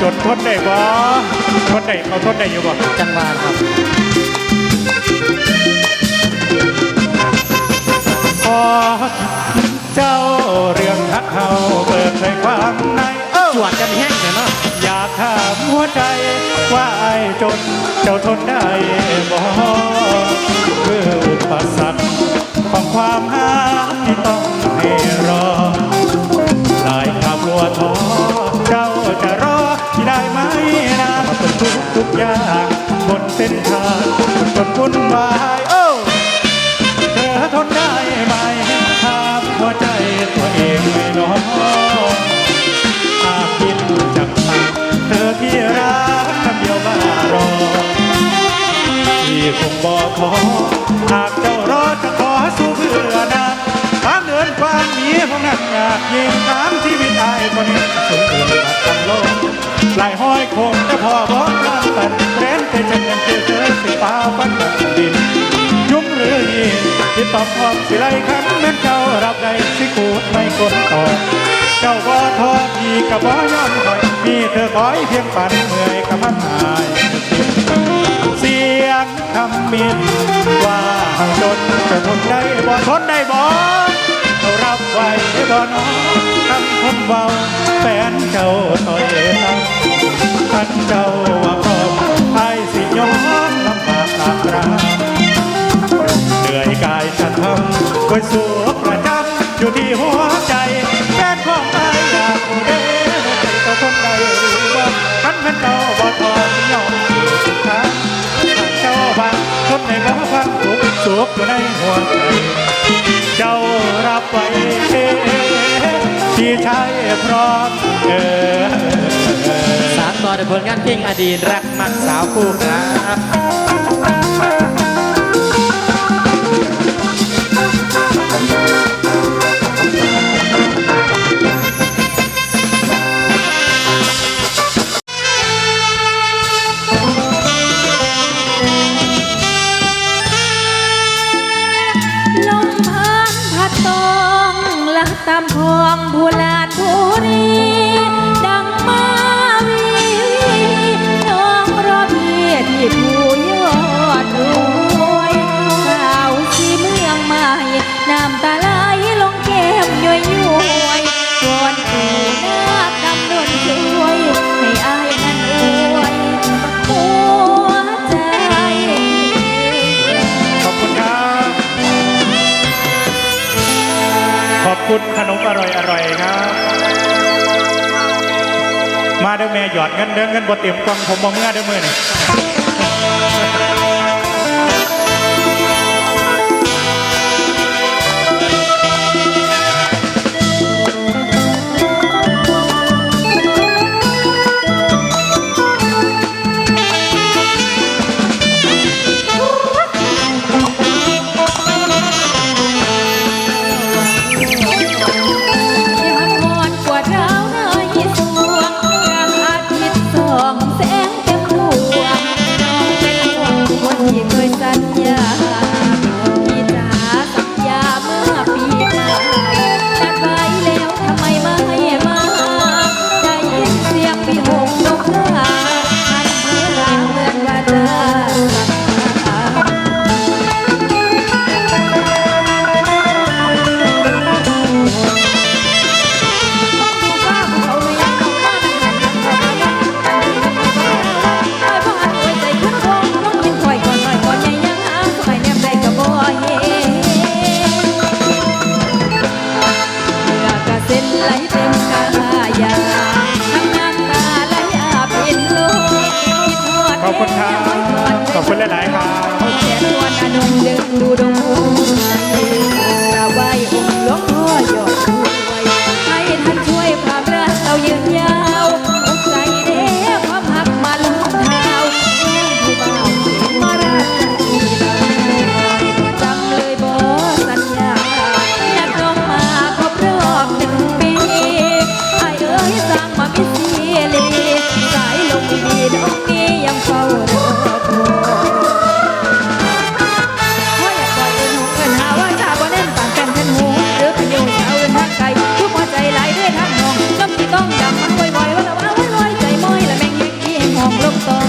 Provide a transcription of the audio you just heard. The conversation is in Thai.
จนทนได้บ่ทนได้เขาทนได้อยู่บ่จังหวะครับขอเจ้าเรื่องทักเขาเปิดเผยความในเอ้าจวดกันแห้งเลยเนาะอยากถามหัวใจว่าไอ้จนเจ้าทนได้บ่คืออุปสรรคของความหาที่ต้องให้รอหลายคำรัวท้อเจ้าจะรอที่ ได้ไหมนะเป็นทุกทุกอย่างบนเส้นทางบนวุ่นวายโอ้เธอทนได้ไหมถามหัวใจตัวเองไม่น้อยอาคิดจากทางเธอที่รักคำเดียวมารอที่คงบอกขอหากเจ้ารอจะขอสู้เพื่อนาความเดินความหนีของนักอยากยิงถา ลายห้อยคงจะพอบอกน้ำตันแร้นแต่จะยังเจอเธอสิฟ้าฟันกับดิน ยุ่งหรือยีที่ตอบพร้อมสิไลขันแม่นเจ้ารับได้สิขูดไม่กดต่อเจ้าบ่ทอพี่กับบ่ยอมถอยมีเธอคอยเพียงฝันเมื่อยกับพันหายเสียงคำมินว่าจนจะทนได้บ่ทนได้บ่เรารับไว้บ่น้องคำคนเบาแฟนเจ้าต่อยตั้ง ท่านเจ้าว่าพร้อมไอ้สิยอมลำบากตากรามเหนื่อยกายจะทำคอยสู้ประจำอยู่ที่หัวใจแฟนของไอ้อยากรู้เด้หัวใจเจ้าทนได้หรือว่าคันแม่นเจ้าบ่ทอนยอมสุดท้ายเจ้าบางคนในบ่ฟังทุกข์สุขอยู่ในหัวใจเจ้ารับไว้เองที่ชายพร้อม เออสามต่อในผลงานเพลงอดีตรักมักสาวคู่ครับลมพัดพัดตองลักตามคลองผู้ลานผู้รี เด้อแม่หยอดเงินเด้อเงินบ่เตรียมกล่องผมบ่เมื่อเด้อมื้อนี่ ขอบคุณครับ ขอบคุณหลาย the fall.